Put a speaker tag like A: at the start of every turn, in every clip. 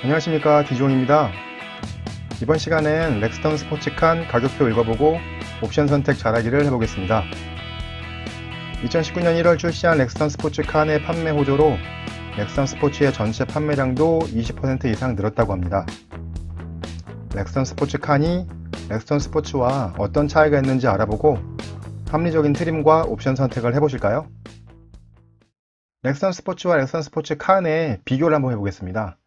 A: 안녕하십니까 디종입니다. 이번 시간엔 렉스턴 스포츠칸 가격표 읽어보고 옵션 선택 잘하기를 해보겠습니다. 2019년 1월 출시한 렉스턴 스포츠칸의 판매 호조로 렉스턴 스포츠의 전체 판매량도 20% 이상 늘었다고 합니다. 렉스턴 스포츠칸이 렉스턴 스포츠와 어떤 차이가 있는지 알아보고 합리적인 트림과 옵션 선택을 해보실까요? 렉스턴 스포츠와 렉스턴 스포츠 칸의 비교를 한번 해보겠습니다.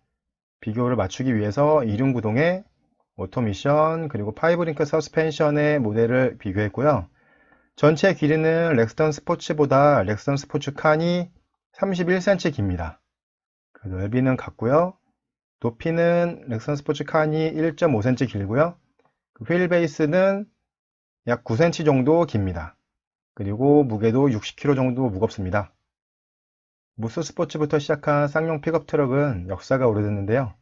A: 비교를 맞추기 위해서 이륜구동의 오토미션 그리고 파이브링크 서스펜션의 모델을 비교했고요. 전체 길이는 렉스턴 스포츠보다 렉스턴 스포츠 칸이 31cm 깁니다. 그 넓이는 같고요. 높이는 렉스턴 스포츠 칸이 1.5cm 길고요. 그 휠 베이스는 약 9cm 정도 깁니다. 그리고 무게도 60kg 정도 무겁습니다. 무스 스포츠부터 시작한 쌍용 픽업 트럭은 역사가 오래됐는데요.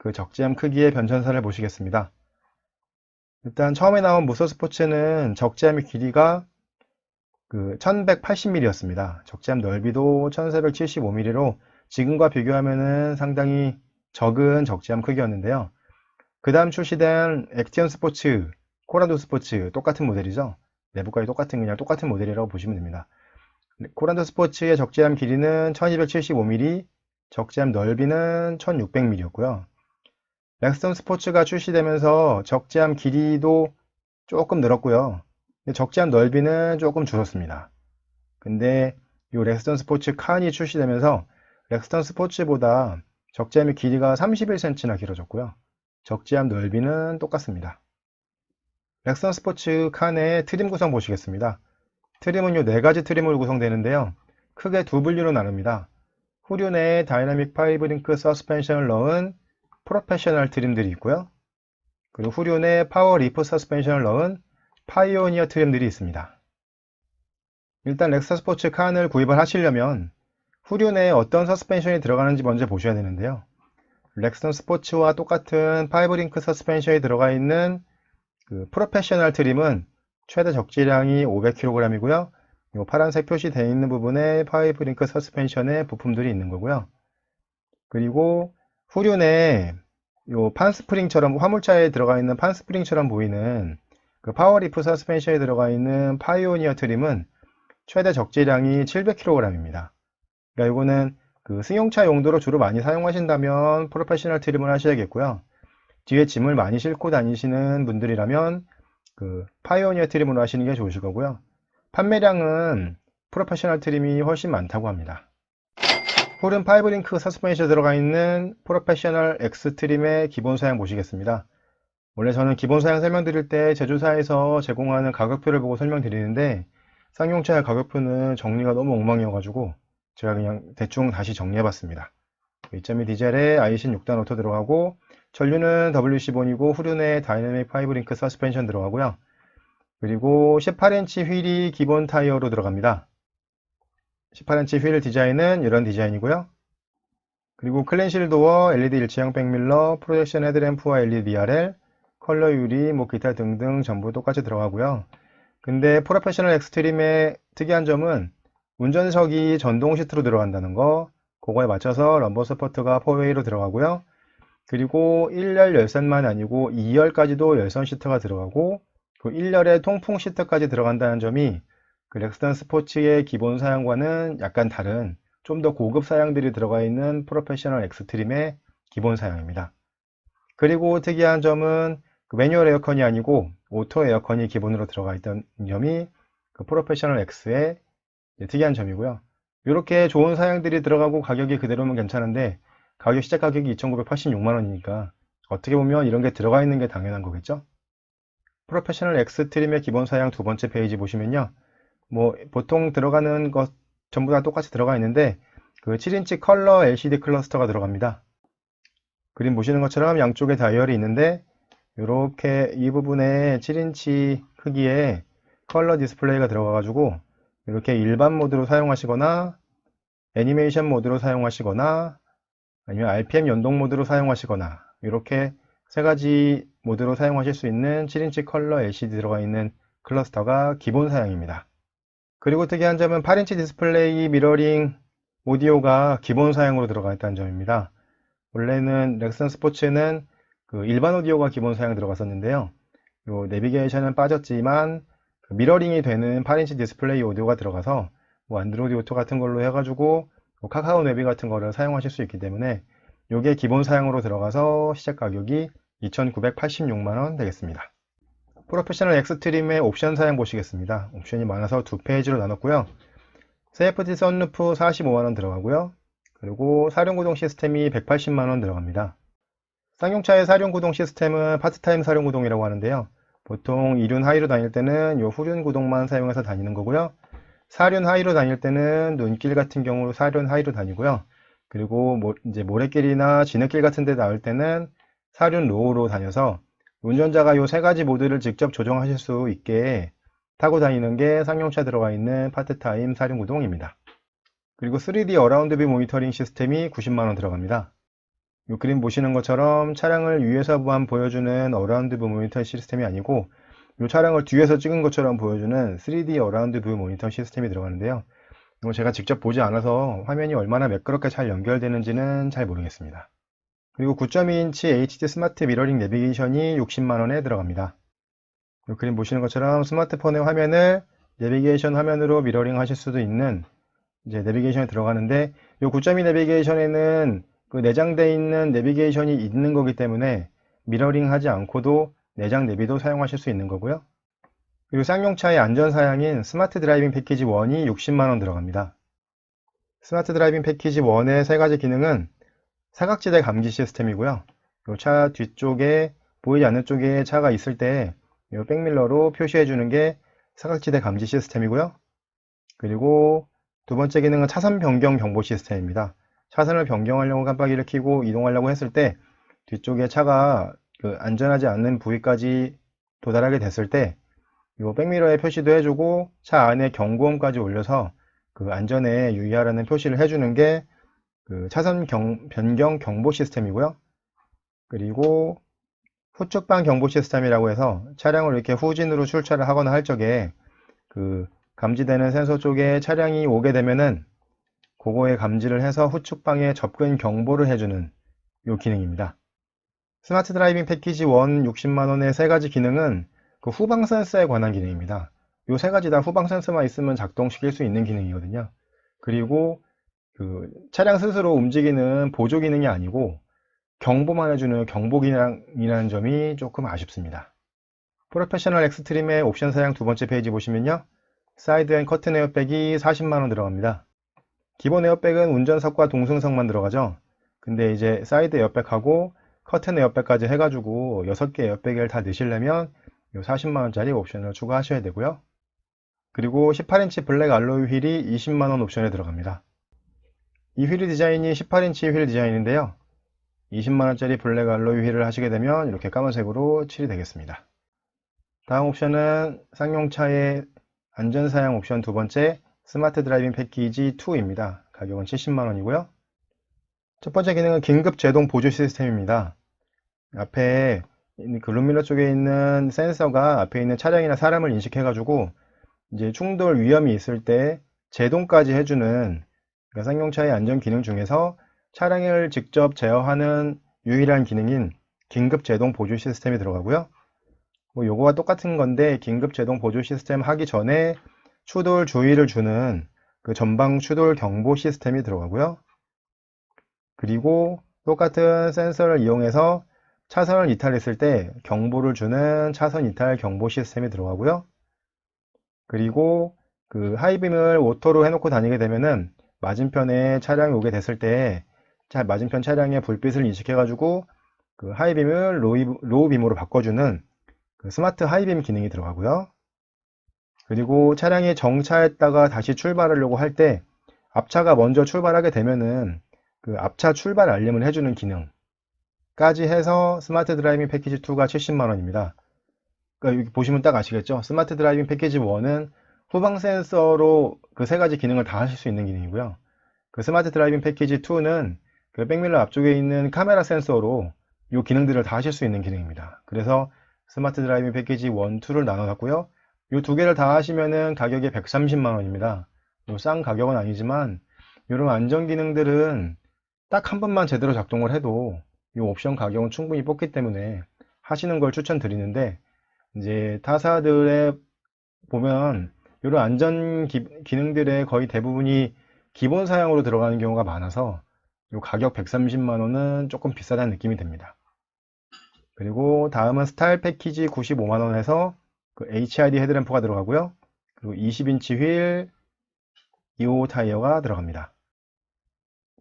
A: 그 적재함 크기의 변천사를 보시겠습니다. 일단 처음에 나온 무스 스포츠는 적재함의 길이가 그 1180mm였습니다. 적재함 넓이도 1475mm로 지금과 비교하면은 상당히 적은 적재함 크기였는데요. 그 다음 출시된 액티언 스포츠, 코라도 스포츠 똑같은 모델이죠. 내부까지 똑같은 그냥 똑같은 모델이라고 보시면 됩니다. 코란도 스포츠의 적재함 길이는 1275mm, 적재함 넓이는 1600mm였고요. 렉스턴 스포츠가 출시되면서 적재함 길이도 조금 늘었고요. 적재함 넓이는 조금 줄었습니다. 근데 이 렉스턴 스포츠 칸이 출시되면서 렉스턴 스포츠보다 적재함의 길이가 31cm나 길어졌고요. 적재함 넓이는 똑같습니다. 렉스턴 스포츠 칸의 트림 구성 보시겠습니다. 트림은 요 네 가지 트림으로 구성되는데요. 크게 두 분류로 나눕니다. 후륜 내 다이나믹 파이브링크 서스펜션을 넣은 프로페셔널 트림들이 있고요. 그리고 후륜 내 파워 리프 서스펜션을 넣은 파이오니어 트림들이 있습니다. 일단 렉사 스포츠 칸을 구입을 하시려면 후륜에 어떤 서스펜션이 들어가는지 먼저 보셔야 되는데요. 렉스턴 스포츠와 똑같은 파이브링크 서스펜션이 들어가 있는 그 프로페셔널 트림은 최대 적재량이 500kg이고요. 이 파란색 표시되어 있는 부분에 파이브링크 서스펜션의 부품들이 있는 거고요. 그리고 후륜에 요 판스프링처럼 화물차에 들어가 있는 판스프링처럼 보이는 그 파워리프 서스펜션에 들어가 있는 파이오니어 트림은 최대 적재량이 700kg입니다. 그러니까 이거는 그 승용차 용도로 주로 많이 사용하신다면 프로페셔널 트림을 하셔야겠고요. 뒤에 짐을 많이 싣고 다니시는 분들이라면 그 파이오니어 트림으로 하시는 게 좋으실 거고요. 판매량은 프로페셔널 트림이 훨씬 많다고 합니다. 홀은 파이브링크 서스펜션에 들어가 있는 프로페셔널 X 트림의 기본 사양 보시겠습니다. 원래 저는 기본 사양 설명드릴 때 제조사에서 제공하는 가격표를 보고 설명드리는데 쌍용차의 가격표는 정리가 너무 엉망이어가지고 제가 그냥 대충 다시 정리해봤습니다. 2.2 디젤에 아이신 6단 오토 들어가고 전류는 WC 본이고 후륜에 다이내믹 파이브링크 서스펜션 들어가고요. 그리고 18인치 휠이 기본 타이어로 들어갑니다. 18인치 휠 디자인은 이런 디자인이고요. 그리고 클랜실 도어, LED 일체형 백밀러, 프로젝션 헤드램프와 LED DRL, 컬러 유리, 뭐 기타 등등 전부 똑같이 들어가고요. 근데 프로페셔널 엑스트림의 특이한 점은 운전석이 전동 시트로 들어간다는 거, 그거에 맞춰서 럼버 서포트가 4웨이로 들어가고요. 그리고 1열 열선만 아니고 2열까지도 열선 시트가 들어가고 그 1열에 통풍 시트까지 들어간다는 점이 그 렉스턴 스포츠의 기본 사양과는 약간 다른 좀 더 고급 사양들이 들어가 있는 프로페셔널 엑스트림의 기본 사양입니다. 그리고 특이한 점은 그 매뉴얼 에어컨이 아니고 오토 에어컨이 기본으로 들어가 있던 점이 그 프로페셔널 X의 특이한 점이고요. 이렇게 좋은 사양들이 들어가고 가격이 그대로면 괜찮은데 가격 시작 가격이 2,986만 원이니까 어떻게 보면 이런 게 들어가 있는 게 당연한 거겠죠? 프로페셔널 엑스트림의 기본 사양 두 번째 페이지 보시면요. 뭐 보통 들어가는 것 전부 다 똑같이 들어가 있는데 그 7인치 컬러 LCD 클러스터가 들어갑니다. 그림 보시는 것처럼 양쪽에 다이얼이 있는데 이렇게 이 부분에 7인치 크기의 컬러 디스플레이가 들어가 가지고 이렇게 일반 모드로 사용하시거나 애니메이션 모드로 사용하시거나 아니면 RPM 연동 모드로 사용하시거나 이렇게 세 가지 모드로 사용하실 수 있는 7인치 컬러 LCD 들어가 있는 클러스터가 기본 사양입니다. 그리고 특이한 점은 8인치 디스플레이 미러링 오디오가 기본 사양으로 들어가 있다는 점입니다. 원래는 렉슨 스포츠는 그 일반 오디오가 기본 사양 들어갔었는데요. 요 내비게이션은 빠졌지만 그 미러링이 되는 8인치 디스플레이 오디오가 들어가서 뭐 안드로이드 오토 같은 걸로 해가지고 뭐 카카오 내비 같은 거를 사용하실 수 있기 때문에 요게 기본 사양으로 들어가서 시작 가격이 2,986만원 되겠습니다. 프로페셔널 엑스트림의 옵션 사양 보시겠습니다. 옵션이 많아서 두 페이지로 나눴고요. 세이프티 선루프 45만원 들어가고요. 그리고 사륜구동 시스템이 180만원 들어갑니다. 쌍용차의 사륜구동 시스템은 파트타임 사륜구동이라고 하는데요. 보통 2륜 하이로 다닐 때는 요 후륜 구동만 사용해서 다니는 거고요. 4륜 하이로 다닐 때는 눈길 같은 경우 4륜 하이로 다니고요. 그리고 모, 이제 모래길이나 진흙길 같은 데 나올 때는 4륜 로우로 다녀서 운전자가 요세 가지 모드를 직접 조정하실 수 있게 타고 다니는 게 쌍용차 들어가 있는 파트타임 사륜 구동입니다. 그리고 3D 어라운드 뷰 모니터링 시스템이 90만원 들어갑니다. 이 그림 보시는 것처럼 차량을 위에서만 보여주는 어라운드 뷰 모니터 시스템이 아니고 이 차량을 뒤에서 찍은 것처럼 보여주는 3D 어라운드 뷰 모니터 시스템이 들어가는데요. 제가 직접 보지 않아서 화면이 얼마나 매끄럽게 잘 연결되는지는 잘 모르겠습니다. 그리고 9.2인치 HD 스마트 미러링 내비게이션이 60만원에 들어갑니다. 이 그림 보시는 것처럼 스마트폰의 화면을 내비게이션 화면으로 미러링 하실 수도 있는 이제 내비게이션에 들어가는데 이 9.2 내비게이션에는 그 내장되어 있는 내비게이션이 있는 거기 때문에 미러링 하지 않고도 내장 내비도 사용하실 수 있는 거고요. 그리고 쌍용차의 안전사양인 스마트 드라이빙 패키지 1이 60만원 들어갑니다. 스마트 드라이빙 패키지 1의 세 가지 기능은 사각지대 감지 시스템이고요. 이 차 뒤쪽에 보이지 않는 쪽에 차가 있을 때 이 백밀러로 표시해 주는 게 사각지대 감지 시스템이고요. 그리고 두 번째 기능은 차선 변경 경보 시스템입니다. 차선을 변경하려고 깜빡이를 켜고 이동하려고 했을 때 뒤쪽에 차가 그 안전하지 않는 부위까지 도달하게 됐을 때 이 백미러에 표시도 해주고 차 안에 경고음까지 올려서 그 안전에 유의하라는 표시를 해주는 게 그 차선 경, 변경 경보 시스템이고요. 그리고 후측방 경보 시스템이라고 해서 차량을 이렇게 후진으로 출차를 하거나 할 적에 그 감지되는 센서 쪽에 차량이 오게 되면은 그거에 감지를 해서 후측방에 접근 경보를 해주는 요 기능입니다. 스마트 드라이빙 패키지 1 60만원의 세 가지 기능은 그 후방 센서에 관한 기능입니다. 요 세 가지 다 후방 센서만 있으면 작동시킬 수 있는 기능이거든요. 그리고 그 차량 스스로 움직이는 보조 기능이 아니고 경보만 해주는 경보 기능이라는 점이 조금 아쉽습니다. 프로페셔널 엑스트림의 옵션 사양 두 번째 페이지 보시면요. 사이드 앤 커튼 에어백이 40만원 들어갑니다. 기본 에어백은 운전석과 동승석만 들어가죠. 근데 이제 사이드 에어백하고 커튼 에어백까지 해가지고 6개 에어백을 다 넣으시려면 이 40만원짜리 옵션을 추가하셔야 되고요. 그리고 18인치 블랙 알로이 휠이 20만원 옵션에 들어갑니다. 이휠 디자인이 18인치 휠 디자인인데요. 20만원짜리 블랙 알로이 휠을 하시게 되면 이렇게 까만색으로 칠이 되겠습니다. 다음 옵션은 쌍용차의 안전사양 옵션 두 번째 스마트 드라이빙 패키지 2입니다. 가격은 70만원이고요. 첫 번째 기능은 긴급 제동 보조 시스템입니다. 앞에 그 룸밀러 쪽에 있는 센서가 앞에 있는 차량이나 사람을 인식해가지고 이제 충돌 위험이 있을 때 제동까지 해주는 그러니까 쌍용차의 안전 기능 중에서 차량을 직접 제어하는 유일한 기능인 긴급 제동 보조 시스템이 들어가고요. 뭐 요거와 똑같은 건데 긴급 제동 보조 시스템 하기 전에 추돌 주의를 주는 그 전방 추돌 경보 시스템이 들어가고요. 그리고 똑같은 센서를 이용해서 차선을 이탈했을 때 경보를 주는 차선 이탈 경보 시스템이 들어가고요. 그리고 그 하이빔을 오토로 해놓고 다니게 되면은 맞은편에 차량이 오게 됐을 때 맞은편 차량의 불빛을 인식해가지고 그 하이빔을 로우 빔으로 바꿔주는 그 스마트 하이빔 기능이 들어가고요. 그리고 차량이 정차했다가 다시 출발하려고 할 때 앞차가 먼저 출발하게 되면은 그 앞차 출발 알림을 해주는 기능까지 해서 스마트 드라이빙 패키지 2가 70만원입니다. 그러니까 여기 보시면 딱 아시겠죠? 스마트 드라이빙 패키지 1은 후방 센서로 그 세 가지 기능을 다 하실 수 있는 기능이고요. 그 스마트 드라이빙 패키지 2는 그 백밀러 앞쪽에 있는 카메라 센서로 이 기능들을 다 하실 수 있는 기능입니다. 그래서 스마트 드라이빙 패키지 1, 2를 나눠놨고요. 이 두 개를 다 하시면은 가격이 130만 원입니다. 싼 가격은 아니지만 이런 안전 기능들은 딱 한 번만 제대로 작동을 해도 이 옵션 가격은 충분히 뽑기 때문에 하시는 걸 추천드리는데 이제 타사들의 보면 이런 안전 기, 기능들의 거의 대부분이 기본 사양으로 들어가는 경우가 많아서 이 가격 130만 원은 조금 비싸다는 느낌이 듭니다. 그리고 다음은 스타일 패키지 95만 원에서 그 HID 헤드램프가 들어가고요. 그리고 20인치 휠 2호 타이어가 들어갑니다.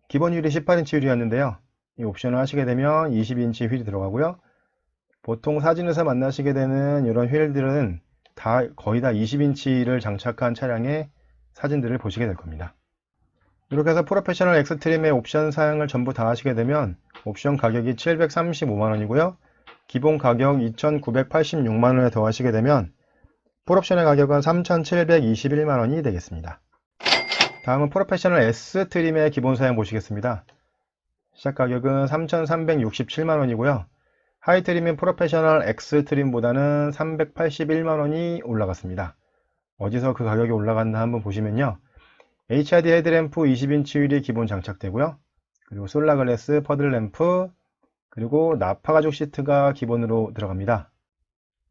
A: 기본 휠이 18인치 휠이었는데요. 이 옵션을 하시게 되면 20인치 휠이 들어가고요. 보통 사진에서 만나시게 되는 이런 휠들은 다 거의 다 20인치를 장착한 차량의 사진들을 보시게 될 겁니다. 이렇게 해서 프로페셔널 엑스트림의 옵션 사양을 전부 다 하시게 되면 옵션 가격이 735만원이고요. 기본 가격 2,986만원에 더하시게 되면 풀옵션의 가격은 3,721만원이 되겠습니다. 다음은 프로페셔널 S 트림의 기본 사양 보시겠습니다. 시작 가격은 3,367만원이고요. 하이 트림인 프로페셔널 X 트림보다는 381만원이 올라갔습니다. 어디서 그 가격이 올라갔나 한번 보시면요. HID 헤드램프 20인치 휠이 기본 장착되고요. 그리고 솔라글래스, 퍼들램프, 그리고 나파 가죽 시트가 기본으로 들어갑니다.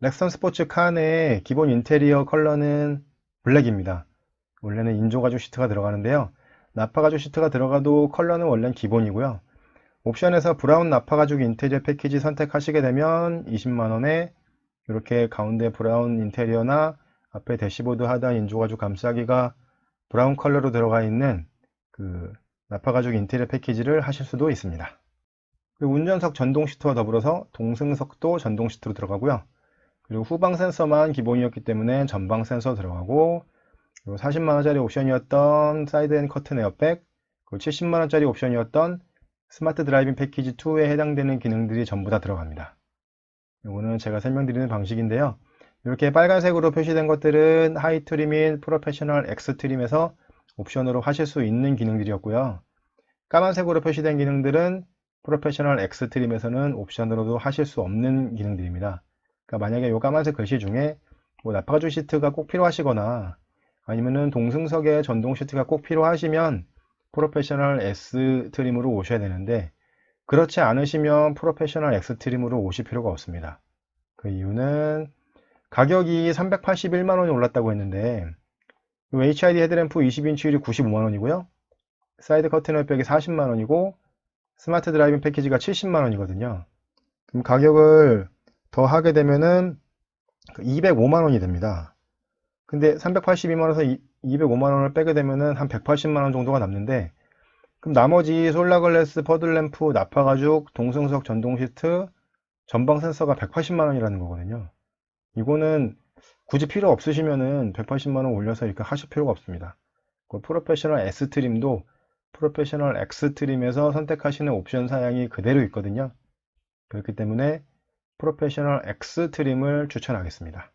A: 렉선 스포츠 칸의 기본 인테리어 컬러는 블랙입니다. 원래는 인조 가죽 시트가 들어가는데요. 나파 가죽 시트가 들어가도 컬러는 원래는 기본이고요. 옵션에서 브라운 나파 가죽 인테리어 패키지 선택하시게 되면 20만원에 이렇게 가운데 브라운 인테리어나 앞에 대시보드 하단 인조 가죽 감싸기가 브라운 컬러로 들어가 있는 그 나파 가죽 인테리어 패키지를 하실 수도 있습니다. 그리고 운전석 전동 시트와 더불어서 동승석도 전동 시트로 들어가고요. 그리고 후방 센서만 기본이었기 때문에 전방 센서 들어가고 그리고 40만원짜리 옵션이었던 사이드 앤 커튼 에어백 그리고 70만원짜리 옵션이었던 스마트 드라이빙 패키지 2에 해당되는 기능들이 전부 다 들어갑니다. 이거는 제가 설명드리는 방식인데요. 이렇게 빨간색으로 표시된 것들은 하이 트림인 프로페셔널 X 트림에서 옵션으로 하실 수 있는 기능들이었고요. 까만색으로 표시된 기능들은 프로페셔널 X 트림에서는 옵션으로도 하실 수 없는 기능들입니다. 그러니까 만약에 이 까만색 글씨 중에 뭐 나파가죽 시트가 꼭 필요하시거나 아니면은 동승석에 전동 시트가 꼭 필요하시면 프로페셔널 S 트림으로 오셔야 되는데 그렇지 않으시면 프로페셔널 X 트림으로 오실 필요가 없습니다. 그 이유는 가격이 381만원이 올랐다고 했는데 HID 헤드램프 20인치 휠이 95만원이고요. 사이드 커튼 웨백이 40만원이고 스마트 드라이빙 패키지가 70만원이거든요. 그럼 가격을 더 하게 되면은 205만원이 됩니다. 근데 382만원에서 205만원을 빼게 되면은 한 180만원 정도가 남는데 그럼 나머지 솔라글래스, 퍼들램프, 나파가죽, 동승석 전동 시트, 전방 센서가 180만원이라는 거거든요. 이거는 굳이 필요 없으시면은 180만원 올려서 이렇게 하실 필요가 없습니다. 그 프로페셔널 S 트림도 프로페셔널 X 트림에서 선택하시는 옵션 사양이 그대로 있거든요. 그렇기 때문에 프로페셔널 X 트림을 추천하겠습니다.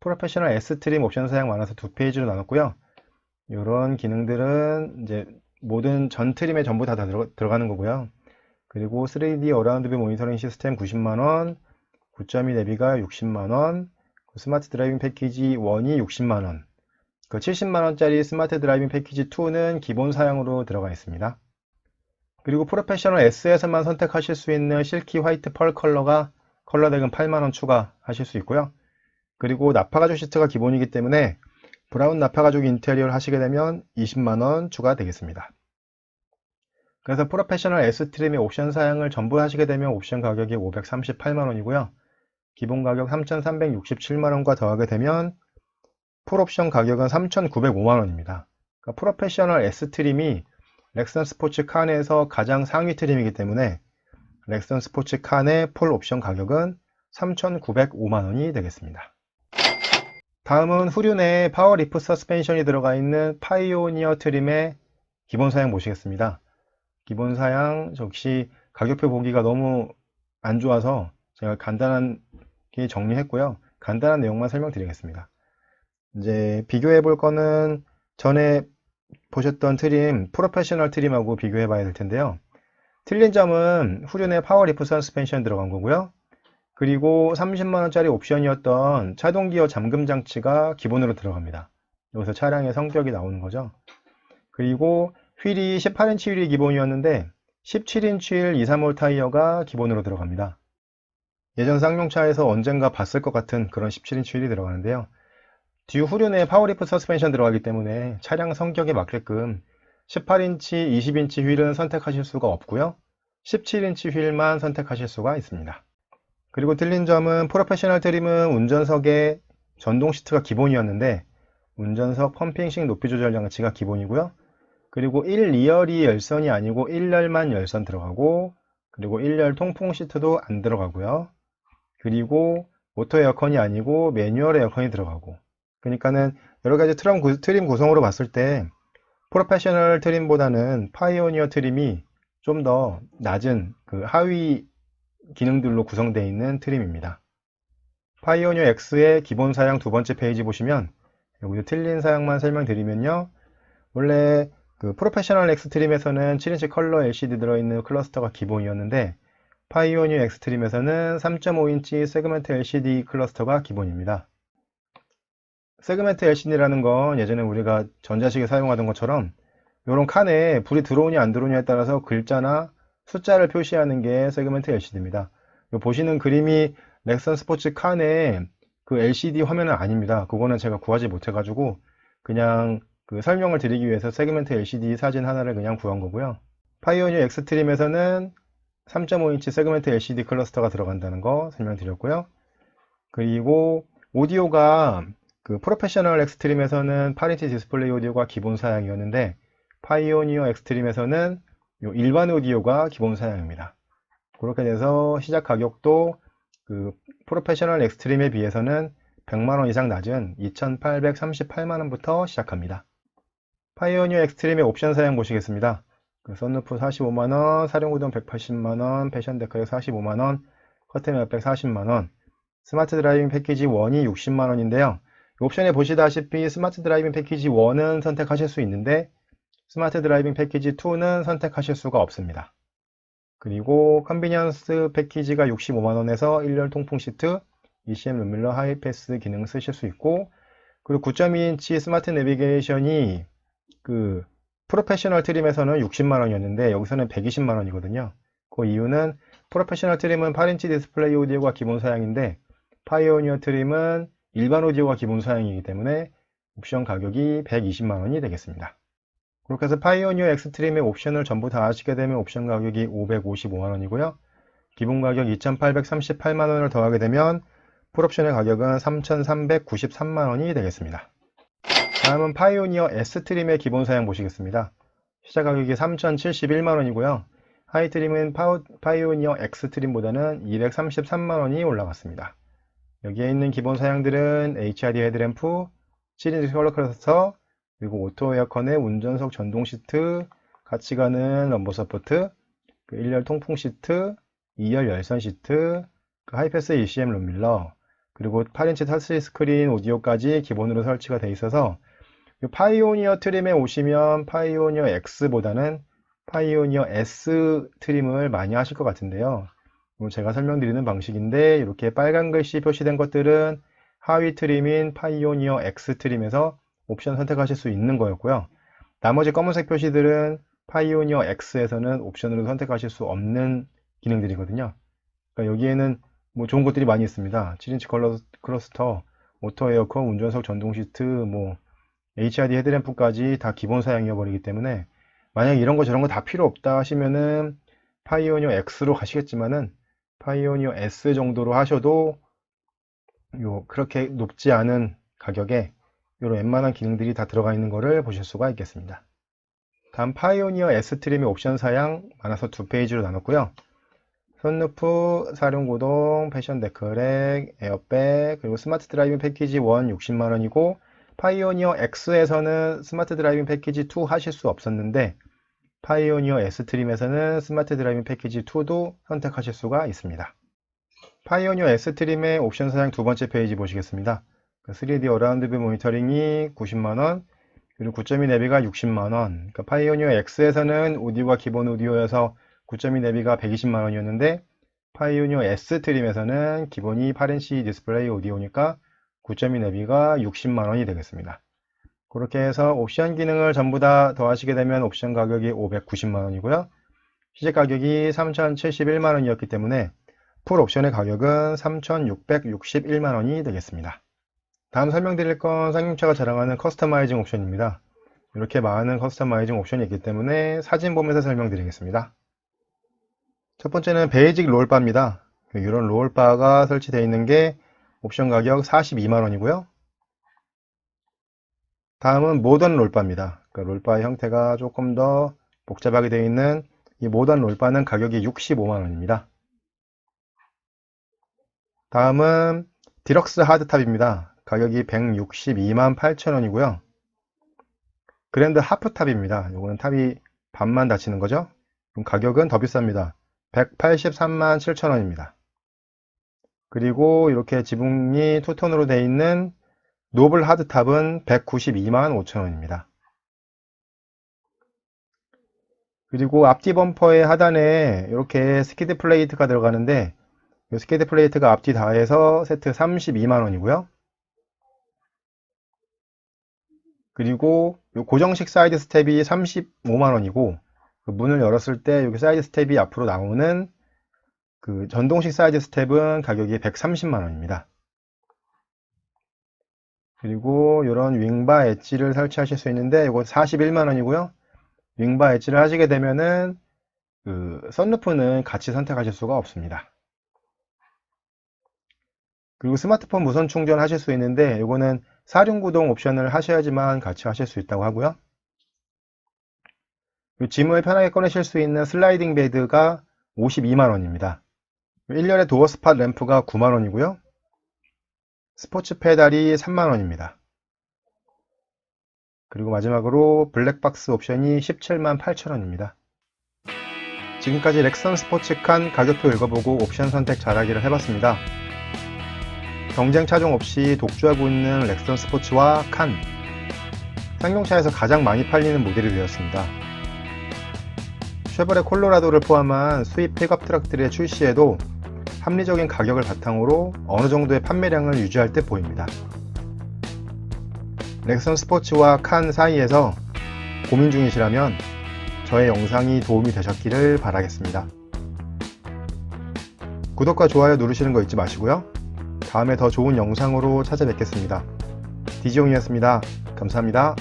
A: 프로페셔널 S 트림 옵션 사양 많아서 두 페이지로 나눴고요. 이런 기능들은 이제 모든 전 트림에 전부 다, 다 들어, 가 는 거고요. 그리고 3D 어라운드 뷰 모니터링 시스템 90만원, 9.2 내비가 60만원, 스마트 드라이빙 패키지 1이 60만원, 그 70만원짜리 스마트 드라이빙 패키지 2는 기본 사양으로 들어가 있습니다. 그리고 프로페셔널 S에서만 선택하실 수 있는 실키 화이트 펄 컬러가 컬러 덱은 8만원 추가하실 수 있고요. 그리고 나파 가죽 시트가 기본이기 때문에 브라운 나파 가죽 인테리어를 하시게 되면 20만원 추가되겠습니다. 그래서 프로페셔널 S 트림의 옵션 사양을 전부 하시게 되면 옵션 가격이 538만원이고요. 기본 가격 3,367만원과 더하게 되면 풀옵션 가격은 3,905만원입니다. 그러니까 프로페셔널 S 트림이 렉선 스포츠 카 내에서 가장 상위 트림이기 때문에 렉선 스포츠 칸의 풀 옵션 가격은 3,905만원이 되겠습니다. 다음은 후륜 내 파워 리프 서스펜션이 들어가 있는 파이오니어 트림의 기본 사양 보시겠습니다. 기본 사양 역시 가격표 보기가 너무 안 좋아서 제가 간단하게 정리했고요. 간단한 내용만 설명드리겠습니다. 이제 비교해 볼 거는 전에 보셨던 트림, 프로페셔널 트림하고 비교해 봐야 될 텐데요. 틀린 점은 후륜에 파워 리프 서스펜션 들어간 거고요. 그리고 30만원짜리 옵션이었던 차동기어 잠금 장치가 기본으로 들어갑니다. 여기서 차량의 성격이 나오는 거죠. 그리고 휠이 18인치 휠이 기본이었는데 17인치 휠 2, 3월 타이어가 기본으로 들어갑니다. 예전 쌍용차에서 언젠가 봤을 것 같은 그런 17인치 휠이 들어가는데요. 뒤 후륜에 파워리프 서스펜션 들어가기 때문에 차량 성격에 맞게끔 18인치, 20인치 휠은 선택하실 수가 없고요. 17인치 휠만 선택하실 수가 있습니다. 그리고 틀린 점은 프로페셔널 트림은 운전석에 전동 시트가 기본이었는데 운전석 펌핑식 높이 조절 장치가 기본이고요. 그리고 1, 2열이 열선이 아니고 1열만 열선 들어가고 그리고 1열 통풍 시트도 안 들어가고요. 그리고 오토 에어컨이 아니고 매뉴얼 에어컨이 들어가고 그러니까는 여러 가지 트럼, 구- 트림 구성으로 봤을 때 프로페셔널 트림보다는 파이오니어 트림이 좀 더 낮은 그 하위 기능들로 구성되어 있는 트림입니다. 파이오니어 X의 기본 사양 두 번째 페이지 보시면 여기서 틀린 사양만 설명드리면요. 원래 그 프로페셔널 엑스트림에서는 7인치 컬러 LCD 들어있는 클러스터가 기본이었는데 파이오니어 엑스트림에서는 3.5인치 세그멘트 LCD 클러스터가 기본입니다. 세그멘트 LCD라는 건 예전에 우리가 전자식에 사용하던 것처럼 이런 칸에 불이 들어오냐 안 들어오냐에 따라서 글자나 숫자를 표시하는 게 세그멘트 LCD입니다. 보시는 그림이 넥선 스포츠 칸에 그 LCD 화면은 아닙니다. 그거는 제가 구하지 못해가지고 그냥 그 설명을 드리기 위해서 세그멘트 LCD 사진 하나를 그냥 구한 거고요. 파이오니어 엑스트림에서는 3.5인치 세그멘트 LCD 클러스터가 들어간다는 거 설명드렸고요. 그리고 오디오가 그 프로페셔널 엑스트림에서는 8인치 디스플레이 오디오가 기본 사양이었는데 파이오니어 엑스트림에서는 요 일반 오디오가 기본 사양입니다. 그렇게 돼서 시작 가격도 그 프로페셔널 엑스트림에 비해서는 100만원 이상 낮은 2838만원부터 시작합니다. 파이오니어 엑스트림의 옵션 사양 보시겠습니다. 그 썬루프 45만원, 사륜구동 180만원, 패션 데크렉 45만원, 커튼 웨어백 40만원, 스마트 드라이빙 패키지 1이 60만원인데요. 옵션에 보시다시피 스마트 드라이빙 패키지 1은 선택하실 수 있는데 스마트 드라이빙 패키지 2는 선택하실 수가 없습니다. 그리고 컨비니언스 패키지가 65만원에서 1열 통풍 시트, ECM 룸밀러 하이패스 기능 쓰실 수 있고 그리고 9.2인치 스마트 내비게이션이 그 프로페셔널 트림에서는 60만원이었는데 여기서는 120만원이거든요. 그 이유는 프로페셔널 트림은 8인치 디스플레이 오디오가 기본 사양인데 파이오니어 트림은 일반 오디오가 기본 사양이기 때문에 옵션 가격이 120만원이 되겠습니다. 그렇게 해서 파이오니어 엑스트림의 옵션을 전부 다 하시게 되면 옵션 가격이 555만원이고요. 기본 가격 2,838만원을 더하게 되면 풀옵션의 가격은 3,393만원이 되겠습니다. 다음은 파이오니어 S트림의 기본 사양 보시겠습니다. 시작 가격이 3,071만원이고요. 하이트림은 파우, 파이오니어 X트림보다는 233만원이 올라갔습니다. 여기에 있는 기본 사양들은 HRD 헤드램프, 7인치 컬러 클러스터, 그리고 오토 에어컨의 운전석 전동 시트, 같이 가는 럼버 서포트, 그 1열 통풍 시트, 2열 열선 시트, 그 하이패스 ECM 룸밀러, 그리고 8인치 터치 스크린 오디오까지 기본으로 설치가 되어 있어서 이 파이오니어 트림에 오시면 파이오니어 X보다는 파이오니어 S 트림을 많이 하실 것 같은데요. 제가 설명드리는 방식인데 이렇게 빨간 글씨 표시된 것들은 하위 트림인 파이오니어 X 트림에서 옵션 선택하실 수 있는 거였고요. 나머지 검은색 표시들은 파이오니어 X에서는 옵션으로 선택하실 수 없는 기능들이거든요. 그러니까 여기에는 뭐 좋은 것들이 많이 있습니다. 7인치 컬러 클러스터, 오토 에어컨, 운전석 전동 시트, 뭐 HRD 헤드램프까지 다 기본 사양이어 버리기 때문에 만약 이런 거 저런 거 다 필요 없다 하시면은 파이오니어 X로 가시겠지만은 파이오니어 S 정도로 하셔도 요 그렇게 높지 않은 가격에 이런 웬만한 기능들이 다 들어가 있는 것을 보실 수가 있겠습니다. 다음 파이오니어 S 트림의 옵션 사양 많아서 두 페이지로 나눴고요. 선루프, 사륜구동, 패션 데크렉, 에어백, 그리고 스마트 드라이빙 패키지 1 60만원이고 파이오니어 X에서는 스마트 드라이빙 패키지 2 하실 수 없었는데 파이오니어 S 트림에서는 스마트 드라이빙 패키지 2도 선택하실 수가 있습니다. 파이오니어 S 트림의 옵션 사양 두 번째 페이지 보시겠습니다. 3D 어라운드 뷰 모니터링이 90만원, 그리고 9.2 내비가 60만원. 그러니까 파이오니어 X에서는 오디오가 기본 오디오여서 9.2 내비가 120만원이었는데 파이오니어 S 트림에서는 기본이 8인치 디스플레이 오디오니까 9.2 내비가 60만원이 되겠습니다. 그렇게 해서 옵션 기능을 전부 다 더하시게 되면 옵션 가격이 590만원이고요. 시세 가격이 3,071만원이었기 때문에 풀 옵션의 가격은 3,661만원이 되겠습니다. 다음 설명드릴 건 쌍용차가 자랑하는 커스터마이징 옵션입니다. 이렇게 많은 커스터마이징 옵션이 있기 때문에 사진 보면서 설명드리겠습니다. 첫 번째는 베이직 롤바입니다. 이런 롤바가 설치되어 있는 게 옵션 가격 42만원이고요. 다음은 모던 롤바입니다. 그러니까 롤바의 형태가 조금 더 복잡하게 되어 있는 이 모던 롤바는 가격이 65만원입니다. 다음은 디럭스 하드탑입니다. 가격이 162만 8천원이고요. 그랜드 하프탑입니다. 이거는 탑이 반만 닫히는 거죠. 그럼 가격은 더 비쌉니다. 183만 7천원입니다. 그리고 이렇게 지붕이 투톤으로 되어 있는 노블 하드탑은 192만 5천원입니다. 그리고 앞뒤 범퍼의 하단에 이렇게 스키드 플레이트가 들어가는데 이 스키드 플레이트가 앞뒤 다 해서 세트 32만원이고요. 그리고 이 고정식 사이드 스텝이 35만원이고 그 문을 열었을 때 여기 사이드 스텝이 앞으로 나오는 그 전동식 사이드 스텝은 가격이 130만원입니다. 그리고 이런 윙바 엣지를 설치하실 수 있는데 이거 41만원이고요. 윙바 엣지를 하시게 되면은 그 선루프는 같이 선택하실 수가 없습니다. 그리고 스마트폰 무선 충전 하실 수 있는데 이거는 사륜구동 옵션을 하셔야지만 같이 하실 수 있다고 하고요. 이 짐을 편하게 꺼내실 수 있는 슬라이딩 베드가 52만원입니다. 1열의 도어 스팟 램프가 9만원이고요. 스포츠 페달이 3만원입니다. 그리고 마지막으로 블랙박스 옵션이 17만 8천원입니다. 지금까지 렉선 스포츠칸 가격표 읽어보고 옵션 선택 잘하기를 해봤습니다. 경쟁 차종 없이 독주하고 있는 렉선 스포츠와 칸 상용차에서 가장 많이 팔리는 모델이 되었습니다. 쉐보레 콜로라도를 포함한 수입 픽업 트럭들의 출시에도 합리적인 가격을 바탕으로 어느 정도의 판매량을 유지할 때 보입니다. 렉선 스포츠와 칸 사이에서 고민 중이시라면 저의 영상이 도움이 되셨기를 바라겠습니다. 구독과 좋아요 누르시는 거 잊지 마시고요. 다음에 더 좋은 영상으로 찾아뵙겠습니다. 디지용이었습니다. 감사합니다.